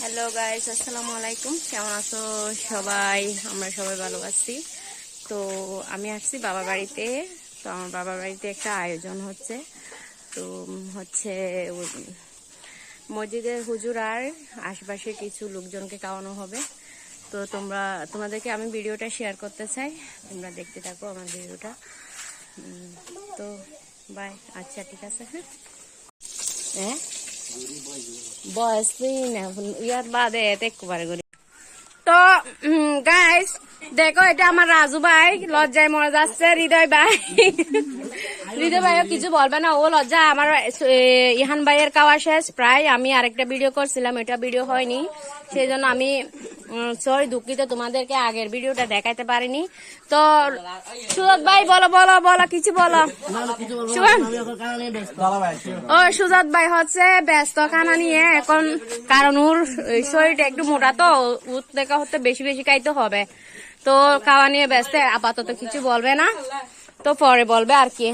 Hello guys আসসালামু আলাইকুম কেমন আছো সবাই? আমরা সবাই ভালো আছি। তো আমি আসছি বাবা বাড়িতে। তো আমার বাবার বাড়িতে একটা আয়োজন হচ্ছে। তো হচ্ছে মসজিদের হুজুর আর আশপাশে কিছু লোকজনকে খাওয়ানো হবে। তো তোমরা, তোমাদেরকে আমি ভিডিওটা শেয়ার করতে চাই। তোমরা দেখতে থাকো আমার ভিডিওটা। তো বাই আচ্ছা ঠিক আছে হ্যাঁ? হ্যাঁ? বয়স না ইয়ার বাদে একবারে গাইস দেখো, এটা আমার রাজু ভাই। লজ্জায় মরে যাচ্ছে। হৃদয় ভাই। হৃদয় ভাইও কিছু বলবে না। ও লজ্জা। আমার ইহান ভাইয়ের খাওয়া শেষ। প্রায় আমি আরেকটা ভিডিও করছিলাম। এটা ভিডিও হয়নি। সেই জন্য আমি সরি দুঃখিত। তোমাদেরকে আগের ভিডিওটা দেখাইতে পারিনি। তো সুরত ভাই, বলো বলো বলো, কিছু বলো। ও, সুজাত ভাই হচ্ছে ব্যস্ত খানা নিয়ে। এখন কারণ ওর শরীরটা একটু মোটা তো। থেকে হতে বেশি বেশি বেশি খাইতে হবে। তো খাওয়া নিয়ে ব্যস্ত আপাতত কিছু বলবে না। তো পরে বলবে আর কি।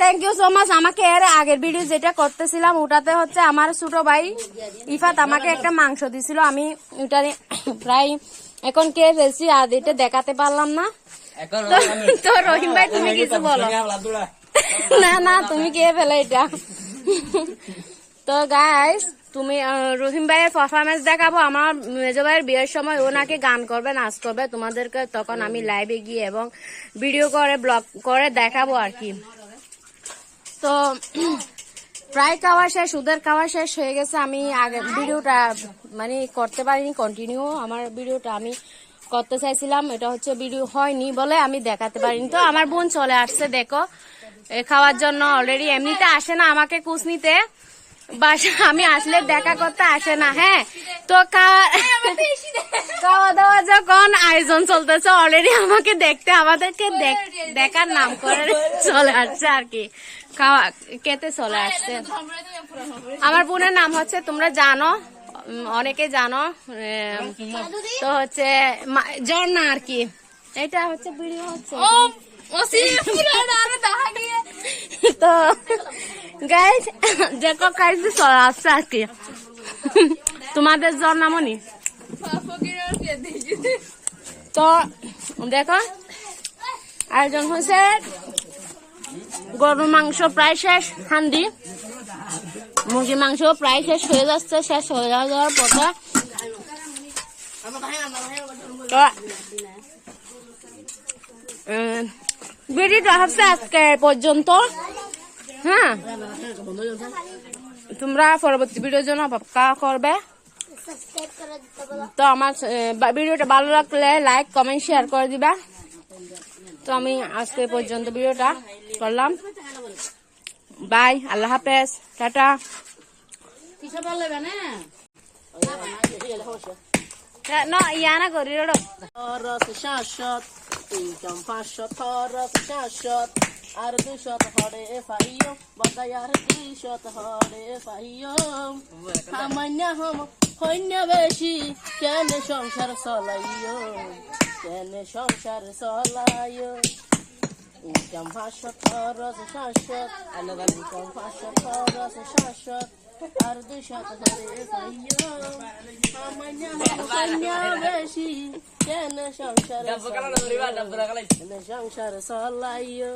থ্যাংক ইউ সো মাচ আমাকে এর আগের ভিডিও যেটা করতেছিলাম ওটাতে হচ্ছে আমার ছোট ভাই ইফাত আমাকে একটা মাংস দিছিল। আমি ওটা প্রায় এখন কে ফেলছি আর এটা দেখাতে পারলাম না। তো- তো রহিম ভাই তুমি কিছু বলো। না না তুমি কে ফেলে এটা? তো গাইস তুমি রহিম ভাইয়ের পারফরমেন্স দেখাবো। আমার মেজো ভাইয়ের বিয়ের সময় ও নাকি গান করবে, নাচ করবে। তোমাদেরকে তখন আমি লাইভে গিয়ে এবং ভিডিও করে ব্লগ করে দেখাবো আর কি। তো, প্রায় খাওয়া শেষ, ওদের খাওয়া শেষ হয়ে গেছে। আমি আগে ভিডিওটা মানে করতে পারিনি কন্টিনিউ আমার ভিডিওটা আমি করতে চাইছিলাম। এটা হচ্ছে ভিডিও হয়নি বলে আমি দেখাতে পারিনি। তো আমার বোন চলে আসছে, দেখো। খাওয়ার জন্য অলরেডি এমনিতে আসে না আমাকে কুচ নিতে বাসা আমি আসলে দেখা করতে আসে না হ্যাঁ? তো খাওয়া দাওয়া যখন আয়োজন চলতেছে অলরেডি আমাকে দেখতে আমাদেরকে দেখ- দেখার নাম করে চলে আসছে আর কি। খাওয়া খেতে চলে আসছে। আমার বোনের নাম হচ্ছে তোমরা জানো অনেকে জানো তো হচ্ছে ঝর্ণা আর কি। এটা হচ্ছে ভিডিও হচ্ছে। তো গাইজ দেখো চলে আসছে আর কি তোমাদের ঝর্ণামণি তো, দেখো, আয়োজন হয়েছে। গরুর মাংস প্রায় শেষ, হান্ডি। মুরগির মাংস প্রায় শেষ হয়ে যাচ্ছে, শেষ হয়ে যাওয়ার পথে। তো ভিডিওটা হচ্ছে আজকে পর্যন্ত। হ্যাঁ। তোমরা পরবর্তী ভিডিওর জন্য অপেক্ষা করবে। তো আমার ভিডিওটা ভালো লাগলে লাইক কমেন্ট শেয়ার করে দিবা। তো আমি আজকে পর্যন্ত ভিডিওটা করলাম। বাই আল্লাহ হাফেজ। টাটা। না, ইয়ানা করি রে খরচ শাশ্বত শাশ্বত আর দুশত হরে ফাইও বদায়ার আর দুইশত হরে ফাইও। সামান্য হম হইন্য বেশি কেন সংসার চলাইও? কেন সংসার চলাইও? ইনকাম পাঁচশো খরচ শাশ্বত ইনকাম পাঁচশো খরচ শাশ্বত আর হইন্য বেশি কেন সংসার সংসার চলাইও